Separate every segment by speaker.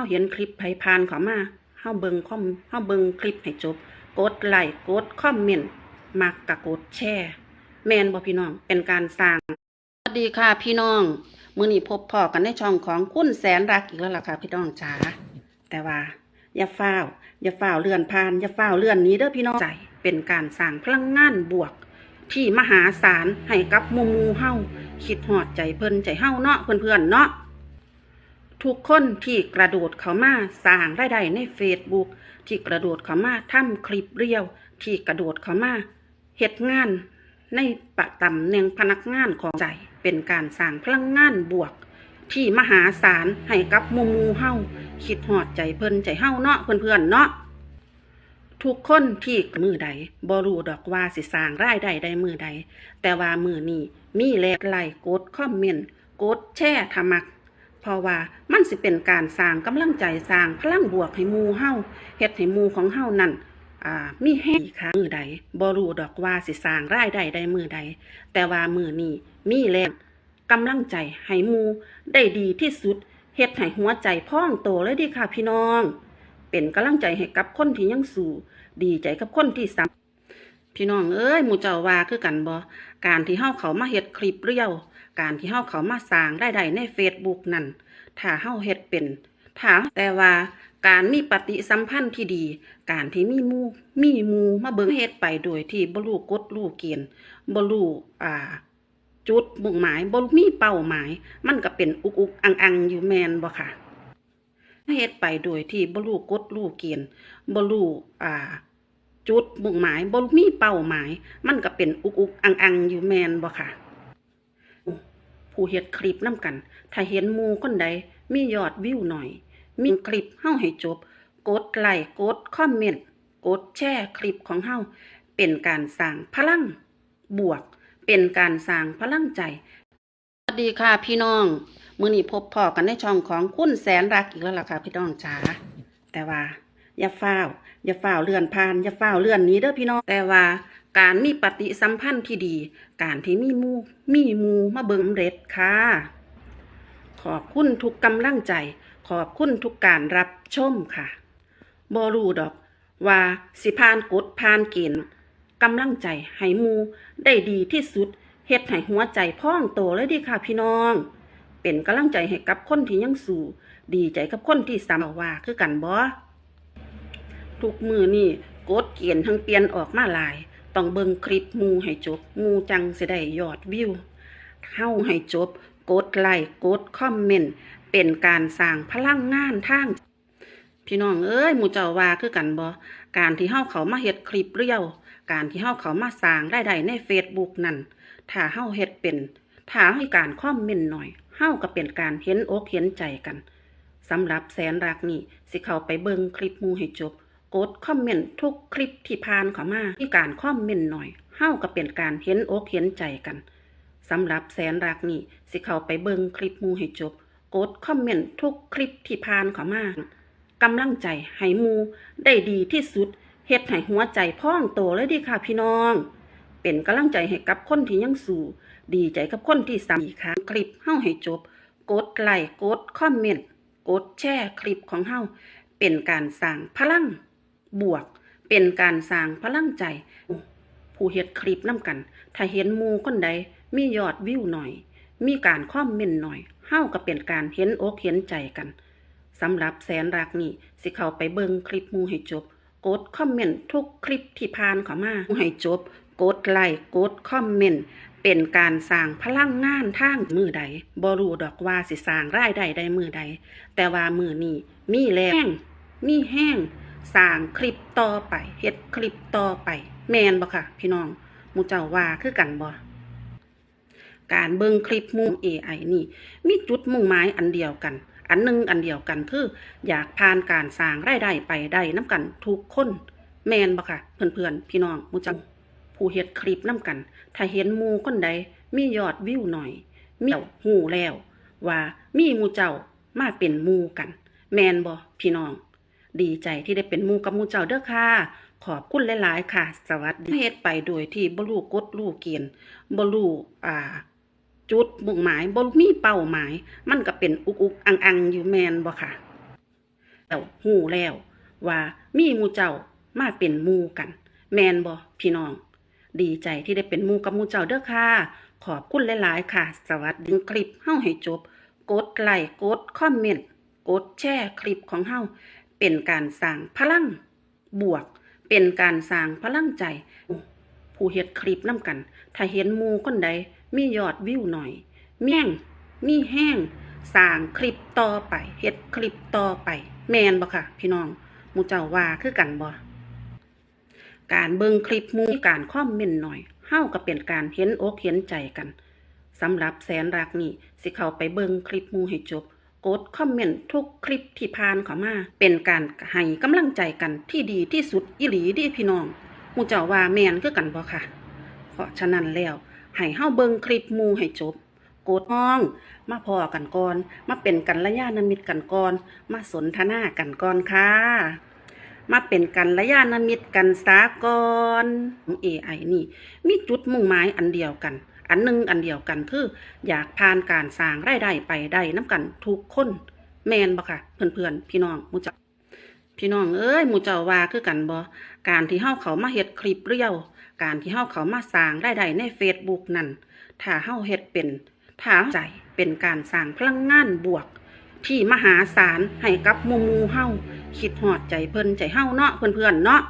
Speaker 1: าเห็นคลิปไผพานเขามาเฮาเบิงคอมเฮาเบิงคลิปให้จบ กดไลค์กดคอมเมนต์มักกะกดแชร์แมนบ่พี่น้องเป็นการสร้างสวัสดีค่ะพี่น้องมื้อนี้พบพ่อกันในช่องของคุณแสนรักอีกแล้วล่ะค่ะพี่น้องจ๋าแต่ว่าอย่าฟ้าอย่าฟ้าเลื่อนผ่านอย่าฟ้าเลื่อนนี้เด้อพี่น้องใจเป็นการสร้างพลังงานบวก ที่มหาศาลให้กับมูมูเฮาคิดหอดใจเพิ่นใจเฮาเนาะเพื่อนๆเนาะ ทุกคนที่กระโดดเข้ามาสร้างรายได้ในเฟซบุ๊กที่กระโดดเข้ามาทำคลิปเรียว ที่กระโดดเข้ามาเฮ็ดงานในประตำแหน่งพนักงานของใจ เป็นการสร้างพลังงานบวก ที่มหาศาลให้กับมูมูเฮาคิดหอดใจเพิ่นใจเฮาเนาะเพื่อนๆเนาะทุกคนที่มือใดบรูดอกว่าสิสร้างรายได้ได้มือใด แต่ว่ามือนี้มีแลกไลค์กดคอมเมนต์กดแชร์ทมัก เพราะว่ามันสิเป็นการสร้างกำลังใจสร้างพลังบวกให้มูเฮาเฮ็ดให้มูของเฮานั่นมีแห้งค่ะมือใดบรูดอกว่าสิสร้างรายได้ได้มือใด แต่ว่ามือนี้มีแรงกำลังใจให้มูได้ดีที่สุดเฮ็ดให้หัวใจพองโตเลยดิค่ะพี่น้อง เป็นกำลังใจให้กับคนที่ยังสู้ดีใจกับคนที่ซ้ำพี่น้องเอ้ยหมู่เจ้าว่าคือกันบ่การที่เฮาเขามาเฮ็ดคลิปเรียว การที่เฮาเขามาสร้างได้ได้ใน Facebook นั่นถ้าเฮาเฮ็ดเป็นถ้าแต่ว่าการมีปฏิสัมพันธ์ที่ดี การที่มีมูมีมูมาเบิ่งเฮ็ดไปโดยที่บ่รู้กฎรู้เกณฑ์บ่รู้อ่าจุดมุ่งหมายบ่มีเป้าหมาย มันก็เป็นอุกอุกอังอังอยู่แมนบ่ค่ะเฮ็ดไปโดยที่บ่รู้กฎรู้เกณฑ์บ่รู้อ่า จุดมุ่งหมายบ่มีเป้าหมาย มันก็เป็นอุกอุกอังอังอยู่แมนบ่ค่ะ ผู้เฮ็ดคลิปนํกัน ถ้าเห็นหมู่คนใดมียอดวิวหน่อย มีคลิปเฮาให้จบ กดไลค์กดคอมเมนต์กดแชร์คลิปของเฮาเป็นการสร้างพลังบวก เป็นการสร้างพลังใจสวัสดีค่ะพี่น้องมื้อนี้พบพ่อกันในช่องของคุณแสนรักอีกแล้วล่ะค่ะพี่น้องจ๋าแต่ว่าอย่าฟ้าอย่าฟ้าเลื่อนผ่านอย่าฟ้าเลื่อนนี้เด้อพี่น้องแต่ว่า การมีปฏิสัมพันธ์ที่ดี การที่มีมูมีมูมาเบิ่งเร็จค่ะ ขอบคุณทุกกำลังใจ ขอบคุณทุกการรับชมค่ะบ่รู้ดอก ว่าสิผ่านกฎผ่านเกณฑ์กำลังใจให้มูได้ดีที่สุดเฮ็ดให้หัวใจพ่องโตเลยดิค่ะพี่น้อง เป็นกำลังใจให้กับคนที่ยังสู้ดีใจกับคนที่สามว่าคือกันบ่ทุกมือนี่กดเกียนทั้งเปลี่ยนออกมาหลาย ต้องเบิ่งคลิปมูให้จบมูจังสิได้ยอดวิวเฮาให้จบ กดไลค์กดคอมเมนต์เป็นการสร้างพลังงานทาง พี่น้องเอ้ยมูเจ้าว่าคือกันบ่การที่เฮาเขามาเฮ็ดคลิปเรียว การที่เฮาเขามาสร้างได้ใน Facebook นั่นถ้าเฮาเฮ็ดเป็นถ้าให้การคอมเมนต์หน่อยเฮาก็เป็นการเห็นอกเห็นใจกันสำหรับแสนรักนี่สิเขาไปเบิ่งคลิปมูให้จบ กดคอมเมนต์ทุกคลิปที่ผ่านเข้ามาที่การคอมเมนต์หน่อยเฮ้าก็เป็นการเห็นอกเห็นใจกันสำหรับแสนรักนี่สิเข้าไปเบิ่งคลิปมูให้จบกดคอมเมนต์ทุกคลิปที่ผ่านเข้ามากำลังใจให้มูได้ดีที่สุดเฮ็ดให้หัวใจพองโตเลยดิค่ะพี่น้อง เป็นกำลังใจให้กับคนที่ยังสู้ดีใจกับคนที่สามีครั้งคลิปเฮ้าให้จบ กดไลค์กดคอมเมนต์กดแชร์คลิปของเฮ้าเป็นการสร้างพลัง บวก เป็นการสร้างพลังใจ ผู้เฮ็ดคลิปนํกัน ถ้าเห็นมู่คนใดมียอดวิวหน่อย มีการคอมเมนต์หน่อยเฮาก็เป็นการเห็นอกเห็นใจกันสำหรับแสนรักนี่สิเข้าไปเบิ่งคลิปมูให้จบ กดคอมเมนต์ทุกคลิปที่ผ่านเข้ามาให้จบ กดไลค์กดคอมเมนต์เป็นการสร้างพลังงานทางมือใดบรูดอกว่าสิสร้างรายได้ได้มือใด แต่ว่ามือนี้มีแรงมีแห้ง สร้างคลิปต่อไปเฮ็ดคลิปต่อไป แมนบ่ค่ะ พี่น้องมูเจ้าว่าคือกันบ่การเบิ่งคลิปมู่ AI นี่ มีจุดมุ่งหมายอันเดียวกัน อันหนึงอันเดียวกันคือ อยากผ่านการสร้างรายได้ไปได้น้ำกันทุกคนแมนบ่ค่ะ เพื่อนๆ พี่น้องมูเจ้าผู้เฮ็ดคลิปน้ำกัน ถ้าเห็นมูคนใดมียอดวิวหน่อย มีหูแล้ว ว่ามีมูเจ้ามาเป็นมูกัน แมนบ่พี่น้อง ดีใจที่ได้เป็นมู่กับมู่เจ้าเด้อค่ะ ขอบคุณหลาย ๆ ค่ะ สวัสดีเฮ็ดไปโดยที่บ่รู้กฎรู้เกณฑ์บ่รู้อ่า จุดมุ่งหมายบ่มีเป้าหมาย มันก็เป็นอุกอุกอังอังอยู่แมนบ่ค่ะแล้วหูแล้วว่ามีมู่เจ้ามาเป็นมู่กัน แมนบ่พี่น้อง ดีใจที่ได้เป็นมู่กับมู่เจ้าเด้อค่ะ ขอบคุณหลาย ๆ ค่ะ สวัสดีคลิปเฮาให้จบ กดไลค์กดคอมเมนต์กดแชร์คลิปของเฮา เป็นการสร้างพลังบวก เป็นการสร้างพลังใจ ผู้เฮ็ดคลิปนํกัน ถ้าเห็นมูคนใดมียอดวิวหน่อยเมี่ยงมีแห้งสร้างคลิปต่อไปเฮ็ดคลิปต่อไป แมนบ่ค่ะ พี่น้องมูเจ้าว่าคือกันบ่การเบิ่งคลิปมูการคอมเมนต์หน่อยเฮ้าก็เป็นการเห็นอกเห็นใจกันสำหรับแสนรักนี่สิเข้าไปเบิ่งคลิปมูให้จบ กดคอมเมนต์ทุกคลิปที่ผ่านเข้ามา เป็นการให้กำลังใจกันที่ดีที่สุดอีหลีดีพี่น้องมูเจ้าว่าแมนคือกันบ่ค่ะ เพราะฉะนั้นแล้วให้เฮาเบิ่งคลิปมูให้จบกดห้อง มาพอกันก่อน มาเป็นกันระยะนมิตรกันก่อน มาสนทนากันก่อนค่ะ มาเป็นกันระยะนมิตรกันสาก่อนของ AI นี่ มีจุดมุ่งหมายอันเดียวกัน อันหนึงอันเดียวกันคือ อยากผ่านการสร้างรายได้ไปได้น้ำกันทุกคนแมนบ่ค่ะ เพื่อนๆ พี่น้องมูเจ้าพี่น้องเอ้ยมูเจ้าว่าคือกันบ่การที่เฮาเขามาเฮ็ดคลิปเรียวการที่เฮาเขามาสร้างรายได้ใน Facebook นั่นถ้าเฮาเฮ็ดเป็นถ้าใจเป็นการสร้างพลังงานบวก ที่มหาศาลให้กับมูมูเฮาคิดฮอดใจเพิ่นใจเฮาเนาะเพื่อนๆเนาะ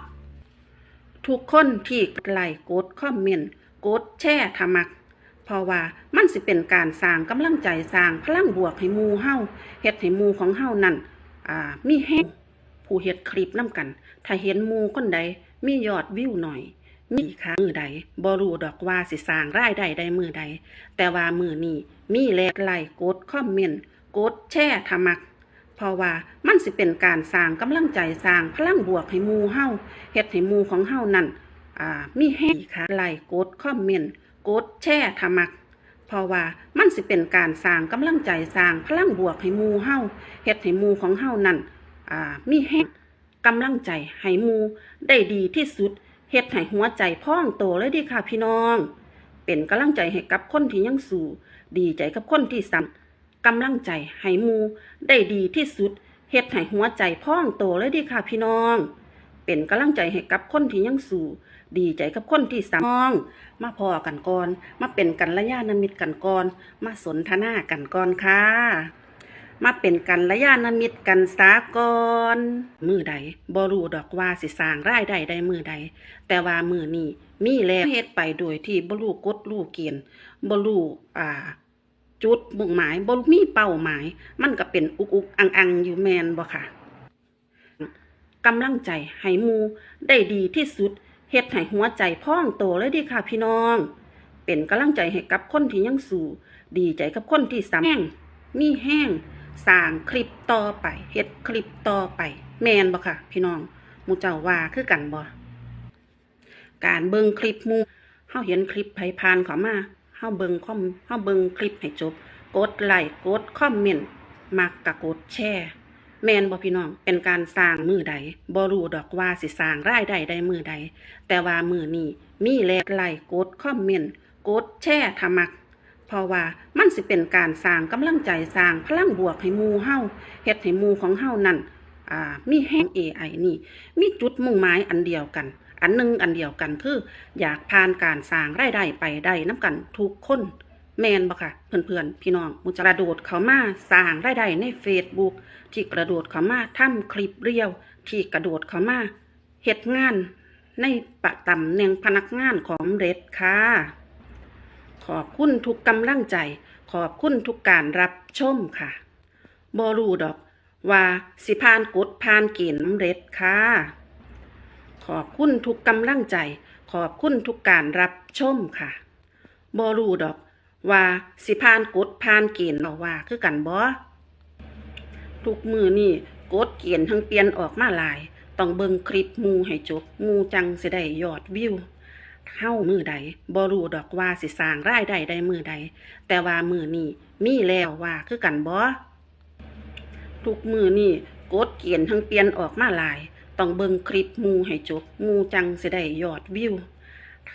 Speaker 1: ทุกคนที่ไลค์กดคอมเมนต์กดแชร์ทามัก เพราะว่ามันสิเป็นการสร้างกำลังใจสร้างพลังบวกให้มูเฮาเฮ็ดให้มูของเฮานั่นอ่ามีแฮงผู้เฮ็ดคลิปนํกัน ถ้าเห็นมูคนใดมียอดวิวหน่อย มีค่ามือใดบ่รู้ดอกว่าสิสร้างรายได้ได้มือใด แต่ว่ามือนี้มีแลกไลค์กดคอมเมนต์กดแชร์ทามักเพราะว่ามันสิเป็นการสร้างกำลังใจสร้างพลังบวกให้มูเฮาเฮ็ดให้มูของเฮานั่นอ่ามีแฮงค่ะไลค์กดคอมเมนต์ กดแชร์ทามัก เพราะว่ามันสิเป็นการสร้างกำลังใจสร้างพลังบวกให้หมูเฮาเฮ็ดให้หมูของเฮานั่นอ่ามีแฮงกำลังใจให้หมูได้ดีที่สุดเฮ็ดให้หัวใจพองโตเลยดีค่ะพี่น้อง เป็นกำลังใจให้กับคนที่ยังสู้ดีใจกับคนที่ซ้ำกำลังใจให้หมูได้ดีที่สุดเฮ็ดให้หัวใจพองโตเลยดีค่ะพี่น้อง เป็นกำลังใจให้กับคนที่ยังสู้ ดีใจกับคนที่สามองมาพอกันก่อน มาเป็นกันระยะนามิตรกันก่อน มาสนทนากันก่อนค่ะ มาเป็นกันระยะนามิตรกันสาก่อนมือใดบรูดอกว่าสิสร้างรายได้ได้มือใด แต่ว่ามือนี้มีแล้วเฮ็ดไปโดยที่บรูกฎรู้เกณฑ์บ่รู้อ่าจุดมุ่งหมายบ่มีเป้าหมาย มันก็เป็นอุกอุกอังอังอยู่แมนบ่ค่ะกำลังใจให้มูได้ดีที่สุด เฮ็ดให้หัวใจพองโตเลยดีค่ะพี่น้อง เป็นกำลังใจให้กับคนที่ยังสู้ดีใจกับคนที่สามแห้งมีแห้งสร้างคลิปต่อไปเฮ็ดคลิปต่อไปแมนบ่ค่ะ พี่น้องมูเจ้าว่าคือกันบ่การเบิ่งคลิปมูเฮาเห็นคลิปไผพานเข้ามาเฮาเบิ่งคอมเฮาเบิ่งคลิปให้จบ กดไลค์กดคอมเมนต์มักกะกดแชร์ แม่นบ่พี่น้องเป็นการสร้างมือใดบ่รู้ดอกว่าสิสร้างรายได้ได้มือใด แต่ว่ามือนี้มีแลกไลค์กดคอมเมนต์กดแชร์ถ้ามัก เพราะว่ามันสิเป็นการสร้างกำลังใจสร้างพลังบวกให้มูเฮาเฮ็ดให้มูของเฮานั่นอ่ามีแห่ง AI นี่ มีจุดมุ่งหมายอันเดียวกัน อันหนึงอันเดียวกันคือ อยากผ่านการสร้างรายได้ไปได้น้ำกันทุกคน แมนบ่ค่ะเพื่อนๆพี่น้องมุจกระโดดเขามาสร้างได้ใน Facebook ที่กระโดดเขามาทำคลิปเรียว ที่กระโดดเขามาเฮ็ดงานในประตำแหน่งพนักงานของเรดค่ะ ขอบคุณทุกกำลังใจ ขอบคุณทุกการรับชมค่ะบอรูดอก ว่าสิพานกดพานเกณฑ์น้ำเรดค่ะ ขอบคุณทุกกำลังใจ ขอบคุณทุกการรับชมค่ะบอรูดอก ว่าสิพานกดพานเกณฑ์เอาว่า คือกันบ่ทุกมือนี่กดเกณฑ์ทั้งเปลี่ยนออกมาหลาย ต้องเบิ่งคลิปมูให้จบมูจังสิได้ยอดวิวเฮามือใดบ่รู้ดอกว่าสิสร้างรายได้ได้มือใด แต่ว่ามือนี้มีแล้วว่าคือกันบ่ทุกมือนี่กดเกียนทั้งเปลี่ยนออกมาหลาย ต้องเบิ่งคลิปมูให้จบมูจังสิได้ยอดวิว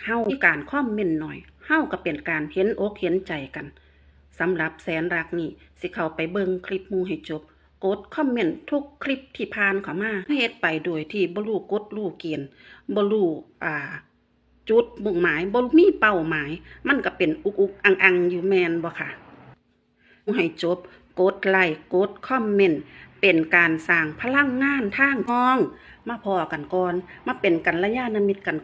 Speaker 1: เฮามีการคอมเมนต์หน่อย เฮาก็เป็นการเห็นอกเห็นใจกันสำหรับแสนรักนี่สิเข้าไปเบิ่งคลิปมูให้จบ กดคอมเมนต์ทุกคลิปที่ผ่านเข้ามาเฮ็ดไปโดยที่บ่รู้กฎรู้เกณฑ์บ่รู้อ่า จุดมุ่งหมายบ่มีเป้าหมาย มันก็เป็นอุกอุกอังอังอยู่แมนบ่ค่ะให้จบ กดไลค์กดคอมเมนต์เป็นการสร้างพลังงานทางห้อง มาพอกันก่อน มาเป็นกันระยะนมิตรกัน